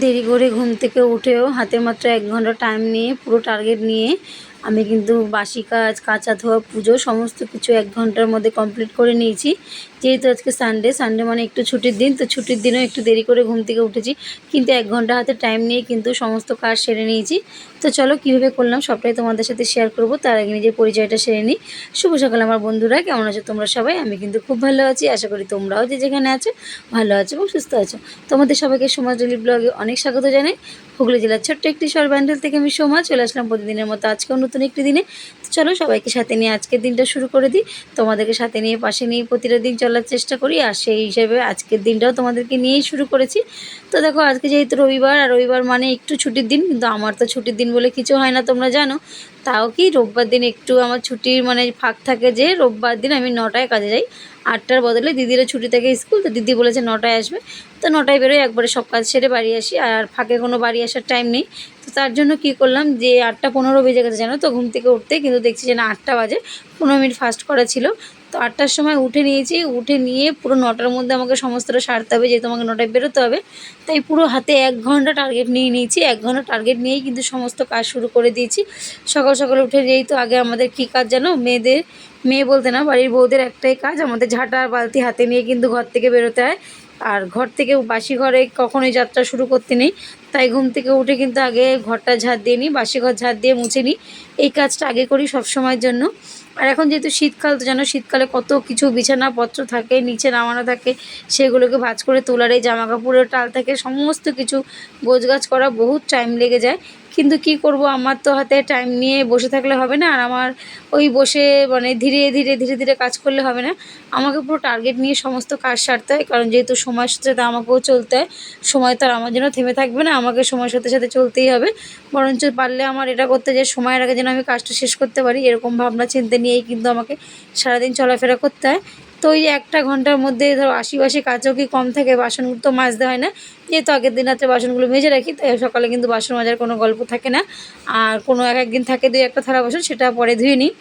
দেরি করে ঘুম থেকে উঠেও হাতে মাত্র এক ঘণ্টা টাইম নিয়ে পুরো টার্গেট নিয়ে আমি কিন্তু বাসি কাজ, কাঁচা ধোয়া, পুজো সমস্ত কিছু এক ঘণ্টার মধ্যে কমপ্লিট করে নিয়েছি। যেহেতু আজকে সানডে সানডে মানে একটু ছুটির দিন, তো ছুটির দিনেও একটু দেরি করে ঘুম থেকে উঠেছি। কিন্তু এক ঘণ্টা হাতে টাইম নিয়ে কিন্তু সমস্ত কাজ সেরে নিয়েছি। তো চলো কীভাবে করলাম সবটাই তোমাদের সাথে শেয়ার করব। তার আগে নিজের পরিচয়টা সেরে নিই। শুভ সকাল আমার বন্ধুরা, কেমন আছো তোমরা সবাই? আমি কিন্তু খুব ভালো আছি, আশা করি তোমরাও যে যেখানে আছো, ভালো আছো এবং সুস্থ আছো। তোমাদের সবাইকে সমাজ সমাজলি ব্লগে অনেক স্বাগত জানাই। হুগলি জেলার ছোট্ট একটি শহর ব্যান্ডেল থেকে আমি সোমা, চলে আসলাম প্রতিদিনের মতো আজকেও নতুন একটি দিনে। চলো সবাইকে সাথে নিয়ে আজকের দিনটা শুরু করে দিই। তোমাদেরকে সাথে নিয়ে পাশে নিয়ে প্রতিটা দিন চলার চেষ্টা করি। আর সেই হিসেবে আজকের দিনটাও তোমাদেরকে নিয়েই শুরু করেছি। তো দেখো আজকে যেহেতু রবিবার, আর রবিবার মানে একটু ছুটির দিন, কিন্তু আমার তো ছুটির দিন বলে কিছু হয় না, তোমরা জানো। তাও কি রোববার দিন একটু আমার ছুটির মানে ফাঁক থাকে যে রোববার দিন আমি নটায় কাজে যাই। আটটার বদলে দিদিরও ছুটি থাকে স্কুল, তো দিদি বলেছে নটায় আসবে। তো নটায় বেরোয় একবারে সব কাজ সেরে বাড়ি আসি। আর ফাঁকে কোনো বাড়ি আসার টাইম নেই। তো তার জন্য কি করলাম যে আটটা পনেরো বেজে গেছে, জানো তো? ঘুম থেকে উঠতে কিন্তু দেখছি যে না, আটটা বাজে। পনেরো মিনিট ফাস্ট করা ছিল। তো আটটার সময় উঠে নিয়েছি। উঠে নিয়ে পুরো নটার মধ্যে আমাকে সমস্তটা সারতে হবে, যেহেতু আমাকে নটায় বেরোতে হবে। তাই পুরো হাতে এক ঘণ্টা টার্গেট নিয়ে নিয়েছি। এক ঘণ্টা টার্গেট নিয়েই কিন্তু সমস্ত কাজ শুরু করে দিয়েছি। সকাল সকাল উঠে যেই তো আগে আমাদের কী কাজ জানো? মেয়েদের, মেয়ে বলতে না, বাড়ির বউদের একটাই কাজ, আমাদের ঝাঁটা আর বালতি হাতে নিয়ে কিন্তু ঘর থেকে বেরোতে হয়। আর ঘর থেকে বাসি ঘরে কখনোই যাত্রা শুরু করতে নেই। তাই ঘুম থেকে উঠে কিন্তু আগে ঘরটা ঝাঁট দিয়ে নিই, বাসি ঘর ঝাঁট দিয়ে মুছে নিই। এই কাজটা আগে করি সব সময়ের জন্য। আর এখন যেহেতু শীতকাল, তো জানো শীতকালে কত কিছু বিছানাপত্র থাকে, নিচে নামানো থাকে, সেগুলোকে ভাজ করে তোলার, এই জামা কাপড়ের টাল থাকে, সমস্ত কিছু গোছগাছ করা বহুত টাইম লেগে যায়। কিন্তু কি করব, আমার তো হাতে টাইম নিয়ে বসে থাকলে হবে না, আর আমার ওই বসে মানে ধীরে ধীরে ধীরে ধীরে কাজ করলে হবে না। আমাকে পুরো টার্গেট নিয়ে সমস্ত কাজ সারতে হয়, কারণ যেহেতু সময়ের সাথে আমাকেও চলতে হয়, সময় তো আর আমার জন্য থেমে থাকবে না আমাকে সময়ের সাথে সাথে চলতেই হবে। বরঞ্চ পারলে আমার এটা করতে যে সময়ের আগে যেন আমি কাজটা শেষ করতে পারি, এরকম ভাবনা চিন্তা নিয়েই কিন্তু আমাকে সারাদিন চলাফেরা করতে হয়। তো ওই একটা ঘণ্টার মধ্যে ধরো আশি বাসি কাজও কি কম থাকে? বাসনগুলো তো মাজতে হয় না। যেহেতু আগের দিন রাত্রে বাসনগুলো মেজে রাখি, তাই সকালে কিন্তু বাসন মাজার কোনো গল্প থাকে না। আর কোনো এক একদিন থাকে দুই একটা থালা বাসন, সেটা পরে ধুয়ে নিই।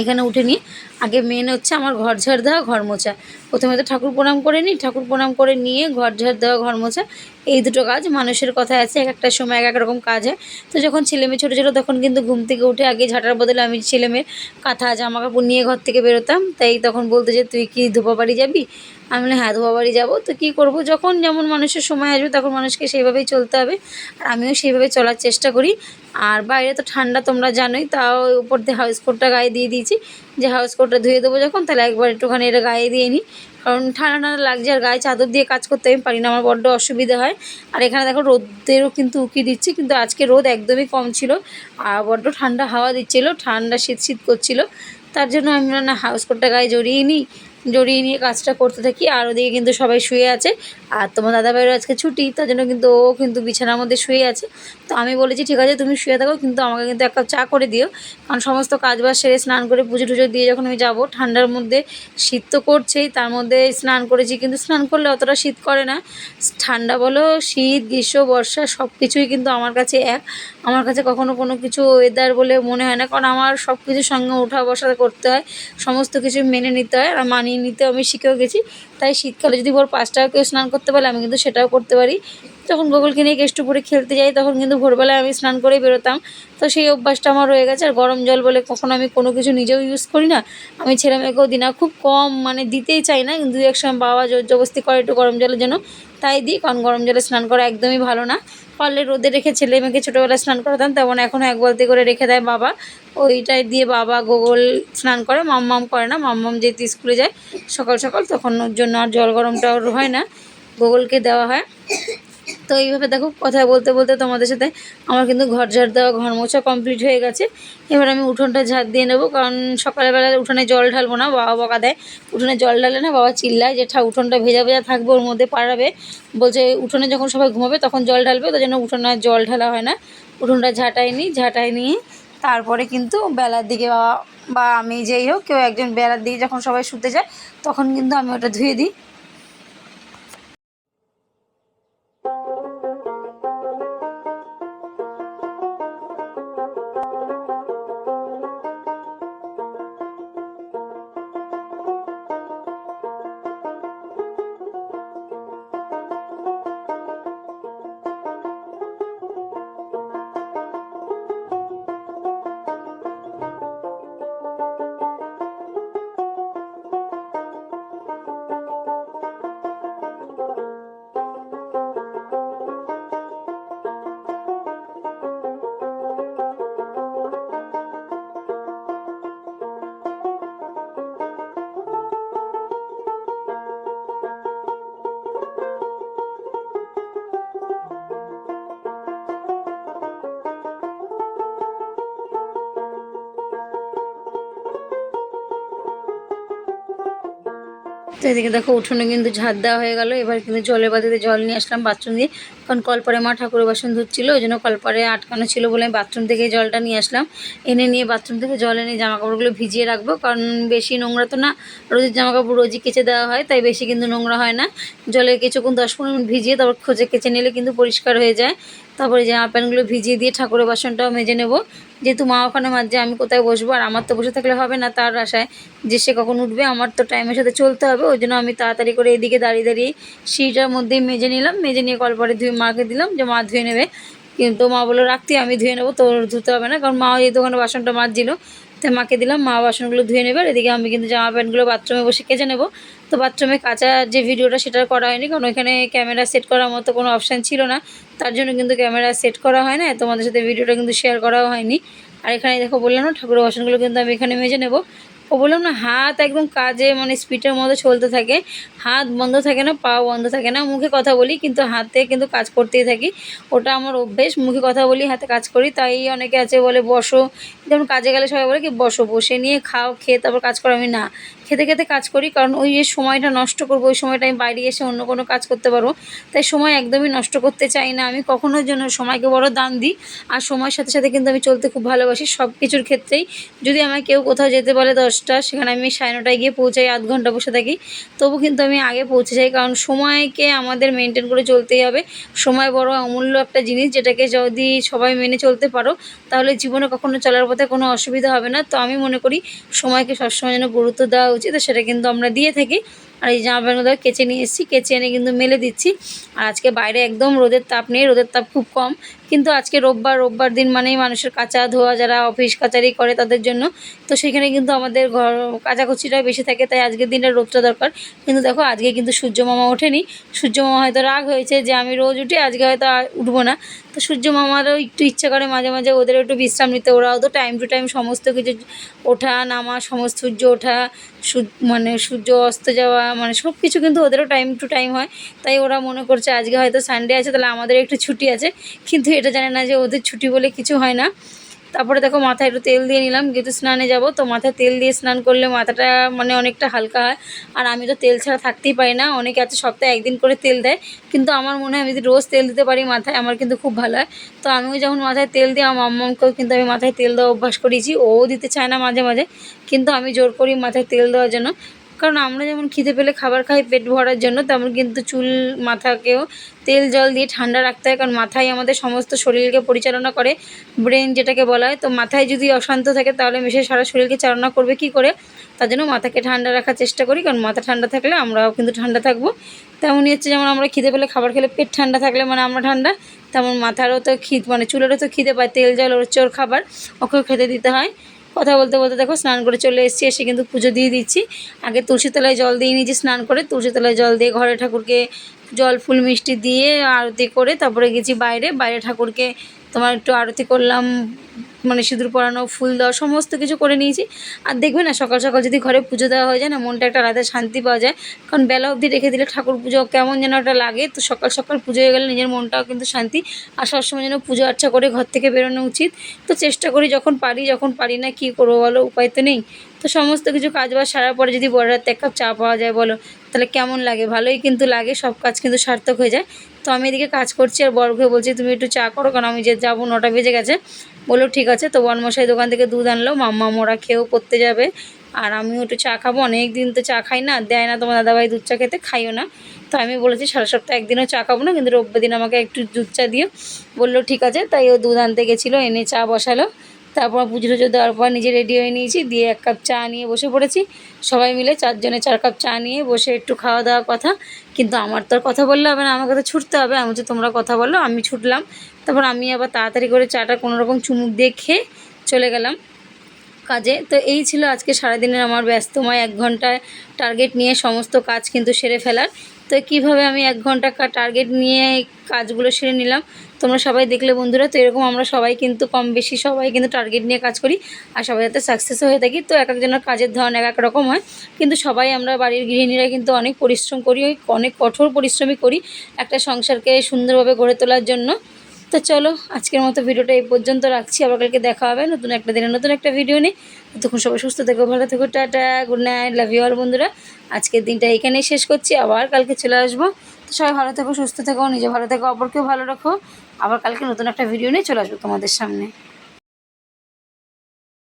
এখানে উঠে নিই। আগে মেন হচ্ছে আমার ঘর ঝাড় দেওয়া, ঘর মোছা। প্রথমে তো ঠাকুর প্রণাম করে নিই ঠাকুর প্রণাম করে নিয়ে ঘর ঝাড় দেওয়া, ঘর মোছা, এই দুটো কাজ মানুষের কথা আছে, এক একটা সময় এক এক রকম কাজ হয়। তো যখন ছেলেমেয়ে ছোটো ছোটো তখন কিন্তু ঘুম থেকে উঠে আগে ঝাঁটার বদলে আমি ছেলেমেয়ের কাঁথা, জামা কাপড় নিয়ে ঘর থেকে বেরোতাম। তাই তখন বলতো যে, তুই কি ধোপা বাড়ি যাবি? আমি হ্যাঁ ধোপা বাড়ি যাব। তো কী করব? যখন যেমন মানুষের সময় আসবে তখন মানুষকে সেইভাবেই চলতে হবে। আর আমিও সেইভাবে চলার চেষ্টা করি। আর বাইরে তো ঠান্ডা তোমরা জানোই, তাও উপর দিয়ে হাউস কোটটা গায়ে দিয়ে দিয়েছি। যে হাউস কোটটা ধুয়ে দেবো যখন, তাহলে একবার একটুখানি এটা গায়ে দিয়ে নিই। কারণ ঠান্ডা ঠান্ডা লাগছে আর গায়ে চাদর দিয়ে কাজ করতে আমি পারি না, আমার বড্ড অসুবিধা হয়। আর এখানে দেখো রোদেরও কিন্তু উকি দিচ্ছি, কিন্তু আজকে রোদ একদমই কম ছিল, আর বড্ড ঠান্ডা হাওয়া দিচ্ছিল, ঠান্ডা শীত শীত করছিল। তার জন্য আমি না হাউস কোটটা গায়ে জড়িয়ে নিই, জড়িয়ে নিয়ে কাজটা করতে থাকি। আর ওদিকে কিন্তু সবাই শুয়ে আছে আর তোমার দাদাভাইয়েরও আজকে ছুটি, তার জন্য কিন্তু ও কিন্তু বিছানার মধ্যে শুয়ে আছে। তো আমি বলেছি, ঠিক আছে, তুমি শুয়ে থাকো, কিন্তু আমাকে কিন্তু এক কাপ চা করে দিও। কারণ সমস্ত কাজ বাজ সেরে স্নান করে পুজো টুজো দিয়ে যখন আমি যাব, ঠান্ডার মধ্যে শীত তো করছেই, তার মধ্যে স্নান করেছি, কিন্তু স্নান করলে অতটা শীত করে না। ঠান্ডা বলো, শীত, গ্রীষ্ম, বর্ষা সব কিছুই কিন্তু আমার কাছে এক। আমার কাছে কখনো কোনো কিছু ওয়েদার বলে মনে হয় না, কারণ আমার সব কিছুর সঙ্গে ওঠা বসা করতে হয়, সমস্ত কিছু মেনে নিতে হয়, আর মানিয়ে নিতে আমি শিখেও গেছি। তাই শীতকালে যদি ভোর পাঁচটায় কেউ স্নান করতে পারলে আমি কিন্তু সেটাও করতে পারি। যখন গোগলকে নিয়ে কেষ্ট পরে খেলতে যাই, তখন কিন্তু ভোরবেলায় আমি স্নান করেই বেরোতাম। তো সেই অভ্যাসটা আমার রয়ে গেছে। আর গরম জল বলে কখনো আমি কোনো কিছু নিজেও ইউজ করি না। আমি ছেলে মেয়েকেও দিই না। খুব কম মানে দিতেই চাই না। কিন্তু এক সময় বাবা জোর জবস্তি করে একটু গরম জলের জন্য, তাই দিই। কারণ গরম জলে স্নান করা একদমই ভালো না। পারলে রোদে রেখে ছেলে মেয়েকে ছোটোবেলায় স্নান করাতাম। তেমন এখন এক বালতি করে রেখে দেয় বাবা। ওইটাই দিয়ে বাবা গোগল স্নান করে। মাম্মাম করে না। মাম্মাম যেহেতু স্কুলে যায় সকাল সকাল, তখন ওর জন্য আর জল গরমটা ওর হয় না। গোগলকে দেওয়া হয়। তো এইভাবে দেখো কথা বলতে বলতে তোমাদের সাথে আমার কিন্তু ঘর ঝাড় দেওয়া, ঘর মোছা কমপ্লিট হয়ে গেছে। এবার আমি উঠোনটা ঝাড় দিয়ে নেব, কারণ সকালবেলা উঠোনে জল ঢালবো না, বাবা বকা দেয়। উঠোনে জল ঢালে না বাবা চিল্লায় যে ঠা, উঠোনটা ভেজা ভেজা থাকবে, ওর মধ্যে পাড়াবে। বলছে উঠোনে যখন সবাই ঘুমাবে তখন জল ঢালবে তার জন্য উঠোনে জল ঢালা হয় না। উঠোনটা ঝাঁটাই নিই, ঝাঁটাই নিয়ে তারপরে কিন্তু বেলার দিকে বাবা বা আমি যেই হোক কেউ একজন বেলার দিকে যখন সবাই শুতে যায়, তখন কিন্তু আমি ওটা ধুয়ে দিই। তো এদিকে দেখো উঠোনে কিন্তু ঝাড় দেওয়া হয়ে গেল। এবার কিন্তু জলের বাতিতে জল নিয়ে আসলাম বাথরুম দিয়ে। কারণ কলপারে মা ঠাকুরের বাসন ধুচ্ছিল, ওই জন্য কলপারে আটকানো ছিল বলে আমি বাথরুম থেকে জলটা নিয়ে আসলাম। এনে নিয়ে বাথরুম থেকে জল এনে জামা কাপড়গুলো ভিজিয়ে রাখব, কারণ বেশি নোংরা তো না। রোজের জামা কাপড় রোজই কেচে দেওয়া হয়, তাই বেশি কিন্তু নোংরা হয় না। জলে কিছুক্ষণ দশ পনেরো মিনিট ভিজিয়ে তারপর খোঁজে কেচে নিলে কিন্তু পরিষ্কার হয়ে যায়। তারপরে জামা প্যান্টগুলো ভিজিয়ে দিয়ে ঠাকুরের বাসনটাও মেজে নেব। যেহেতু মা ওখানে মাঝে আমি কোথায় বসবো আর আমার তো বসে থাকলে হবে না তার আশায় যে সে কখন উঠবে, আমার তো টাইমের সাথে চলতে হবে, ওই জন্য আমি তাড়াতাড়ি করে এদিকে দাঁড়িয়ে দাঁড়িয়ে সিঁড়িটার মধ্যেই মেজে নিলাম, মেজে নিয়ে কলপারে ধুয়ে মাকে দিলাম যে মা ধুয়ে নেবে। কিন্তু মা বলল, রাখতে, আমি ধুয়ে নেব, তোর ধুতে হবে না। কারণ মা যেহেতু ওখানে বাসনটা মাজছিল তো মাকে দিলাম, মা বাসনগুলো ধুয়ে নেবে। এদিকে আমি কিন্তু জামা প্যান্টগুলো বাথরুমে বসে কেচে নেব। তো বাথরুমে কাঁচা যে ভিডিওটা সেটা করা হয়নি, কারণ ওইখানে ক্যামেরা সেট করার মতো কোনো অপশান ছিল না। তার জন্য কিন্তু ক্যামেরা সেট করা হয় না, তোমাদের সাথে ভিডিওটা কিন্তু শেয়ার করাও হয়নি। আর এখানে দেখো বললাম না, ঠাকুরের বাসনগুলো কিন্তু আমি এখানে মেজে নেব। ও বললাম না, হাত একদম কাজে মানে স্পিডের মধ্যে চলতে থাকে। হাত বন্ধ থাকে না পা বন্ধ থাকে না, মুখে কথা বলি, কিন্তু হাতে কিন্তু কাজ করতেই থাকি। ওটা আমার অভ্যেস, মুখে কথা বলি, হাতে কাজ করি। তাই অনেকে আছে বলে, বসো। যেমন কাজে গেলে সবাই বলে কি, বসো, বসে নিয়ে খাও, খেয়ে তারপর কাজ করো। আমি না খেতে খেতে কাজ করি, কারণ ওই যে সময়টা নষ্ট করব, ওই সময়টা আমি বাইরে এসে অন্য কোনো কাজ করতে পারব। তাই সময় একদমই নষ্ট করতে চাই না। আমি কখনোর জন্য সময়কে বড় দান দিই, আর সময়ের সাথে সাথে কিন্তু আমি চলতে খুব ভালোবাসি সব কিছুর ক্ষেত্রেই। যদি আমায় কেউ কোথাও যেতে বলে দশটা, সেখানে আমি সাড়ে নটায় গিয়ে পৌঁছাই, আধ ঘণ্টা বসে থাকি, তবু কিন্তু আমি আগে পৌঁছে যাই, কারণ সময়কে আমাদের মেনটেন করে চলতেই হবে। সময় বড় অমূল্য একটা জিনিস, যেটাকে যদি সবাই মেনে চলতে পারো, তাহলে জীবনে কখনো চলার পথে কোনো অসুবিধা হবে না। তো আমি মনে করি, সময়কে সবসময় যেন গুরুত্ব দেওয়া উচিত সেটা কিন্তু আমরা দিয়ে থাকি। আর এই জামা প্যান্টগুলো কেচে নিয়ে এসেছি, কেচে এনে কিন্তু মেলে দিচ্ছি। আর আজকে বাইরে একদম রোদের তাপ নেই, রোদের তাপ খুব কম। কিন্তু আজকে রোববার রোববার দিন মানেই মানুষের কাঁচা ধোয়া যারা অফিস কাচারি করে তাদের জন্য। তো সেখানে কিন্তু আমাদের ঘর কাচাকুচিটা বেশি থাকে, তাই আজকের দিনটা রোদটা দরকার। কিন্তু দেখো, আজকে কিন্তু সূর্য মামা ওঠেনি। সূর্য মামা হয়তো রাগ হয়েছে যে আমি রোজ উঠি, আজকে হয়তো উঠবো না। তো সূর্য মামারও একটু ইচ্ছা করে মাঝে মাঝে ওদের একটু বিশ্রাম নিতে, ওরাও তো টাইম টু টাইম সমস্ত কিছু ওঠা, নামা, সমস্ত সূর্য ওঠা মানে সূর্য অস্ত যাওয়া মানে সব কিছু কিন্তু ওদেরও টাইম টু টাইম হয়। তাই ওরা মনে করছে, আজকে হয়তো সানডে আছে, তাহলে আমাদের একটু ছুটি আছে। কিন্তু এটা জানে না যে ওদের ছুটি বলে কিছু হয় না। তারপরে দেখো মাথায় একটু তেল দিয়ে নিলাম, যেহেতু স্নানে যাব, তো মাথায় তেল দিয়ে স্নান করলে মাথাটা মানে অনেকটা হালকা হয়। আর আমি তো তেল ছাড়া থাকতেই পারি না, অনেকে আছে সপ্তাহে একদিন করে তেল দেয়, কিন্তু আমার মনে হয় আমি যদি রোজ তেল দিতে পারি মাথায়, আমার কিন্তু খুব ভালো হয়। তো আমিও যখন মাথায় তেল দিই, আমার মাম্মাকেও কিন্তু আমি মাথায় তেল দেওয়া অভ্যাস করেছি ও দিতে চায় না মাঝে মাঝে, কিন্তু আমি জোর করি মাথায় তেল দেওয়ার জন্য। কারণ আমরা যেমন খিদে পেলে খাবার খাই, পেট ভরার জন্য, তেমন কিন্তু চুল, মাথাকেও তেল, জল দিয়ে ঠান্ডা রাখতে হয়, কারণ মাথায় আমাদের সমস্ত শরীরকে পরিচালনা করে। ব্রেন যেটাকে বলা হয়, তো মাথায় যদি অশান্ত থাকে, তাহলে মিশে সারা শরীরকে চালনা করবে কি করে? তার জন্য মাথাকে ঠান্ডা রাখার চেষ্টা করি, কারণ মাথা ঠান্ডা থাকলে আমরাও কিন্তু ঠান্ডা থাকব। তেমনই হচ্ছে যেমন আমরা খিদে পেলে খাবার খেলে পেট ঠান্ডা থাকলে মানে আমরা ঠান্ডা, তেমন মাথারও তো খিদ মানে চুলেরও তো খিদে পায়, তেল, জল, ওর চোর খাবার, ওকেও খেতে দিতে হয়। কথা বলতে বলতে দেখো স্নান করে চলে এসেছি, এসে কিন্তু পুজো দিয়ে দিচ্ছি। আগে তুলসী তলায় জল দিয়ে নিয়েছি স্নান করে, তুলসী তলায় জল দিয়ে ঘরে ঠাকুরকে জল, ফুল, মিষ্টি দিয়ে আরতি করে তারপরে গেছি বাইরে। বাইরে ঠাকুরকে তোমার একটু আরতি করলাম মানে সিঁদুর পরানো, ফুল দেওয়া, সমস্ত কিছু করে নিয়েছি। আর দেখবে না, সকাল সকাল যদি ঘরে পুজো দেওয়া হয়ে যায় না, মনটা একটা আলাদা শান্তি পাওয়া যায়। কারণ বেলা অবধি রেখে দিলে ঠাকুর পুজো কেমন যেন একটা লাগে, তো সকাল সকাল পুজো হয়ে গেলে নিজের মনটাও কিন্তু শান্তি। আর সবসময় যেন পুজো আর্চা করে ঘর থেকে বেরোনো উচিত। তো চেষ্টা করি যখন পারি যখন পারি না, কী করব বলো? উপায় তো নেই। তো সমস্ত কিছু কাজ বাজ সারার পরে যদি বড় রাতে এক কাপ চা পাওয়া যায় বলো তাহলে কেমন লাগে? ভালোই কিন্তু লাগে, সব কাজ কিন্তু সার্থক হয়ে যায়। তো আমি এদিকে কাজ করছি আর বড়কে বলছি, তুমি একটু চা করো, কারণ আমি যে যাব নটা বেজে গেছে। বলল, ঠিক আছে। তো বনমশাই দোকান থেকে দুধ আনলো। মাম্মা মোরা খেয়েও করতে যাবে। আর আমিও একটু চা খাব। অনেক দিন তো চা খাই না, দেয় না তোমার দাদাভাই দুধ চা খেতে, খাইও না। তো আমি বলেছি, সারা সপ্তাহে একদিনও চা খাব না, কিন্তু রোববার দিন আমাকে একটু দুধ চা দিও। বলল, ঠিক আছে। তাই ও দুধ আনতে গেছিল, এনে চা বসালো। তারপর পুজো টুজো দেওয়ার পর নিজে রেডি হয়ে নিয়েছি, দিয়ে এক কাপ চা নিয়ে বসে পড়েছি। সবাই মিলে চারজনে চার কাপ চা নিয়ে বসে একটু খাওয়া দাওয়ার কথা। কিন্তু আমার তো আর কথা বললে হবে না, আমাকে তো ছুটতে হবে। আমি হচ্ছে তোমরা কথা বলো, আমি ছুটলাম। তারপর আমি আবার তাড়াতাড়ি করে চাটা কোনোরকম চুমুক দিয়ে খেয়ে চলে গেলাম। কাজে। তো এই ছিল আজকে সারাদিনের আমার ব্যস্তময় এক ঘন্টায় টার্গেট নিয়ে সমস্ত কাজ কিন্তু সেরে ফেলার। তো কীভাবে আমি এক ঘণ্টা টার্গেট নিয়ে কাজগুলো সেরে নিলাম, তোমরা সবাই দেখলে বন্ধুরা। তো এরকম আমরা সবাই কিন্তু কম বেশি সবাই কিন্তু টার্গেট নিয়ে কাজ করি আর সবাই যাতে সাকসেসও হয়ে থাকি। তো এক একজনের কাজের ধরন এক এক রকম হয়। কিন্তু সবাই আমরা বাড়ির গৃহিণীরা কিন্তু অনেক পরিশ্রম করি, অনেক কঠোর পরিশ্রমই করি একটা সংসারকে সুন্দরভাবে গড়ে তোলার জন্য। তো চলো, আজকের মতো ভিডিওটা এই পর্যন্ত রাখছি। আবার কালকে দেখা হবে নতুন একটা দিনে নতুন একটা ভিডিও নিয়ে। তখন সবাই সুস্থ থেকো, ভালো থেকো, tata good night love you all বন্ধুরা। আজকের দিনটা এখানেই শেষ করছি, আবার কালকে চলে আসব। তো সবাই ভালো থেকো, সুস্থ থেকো, নিজে ভালো থেকো, অপরকেও ভালো রাখো। আবার কালকে নতুন একটা ভিডিও নিয়ে চলে আসব তোমাদের সামনে।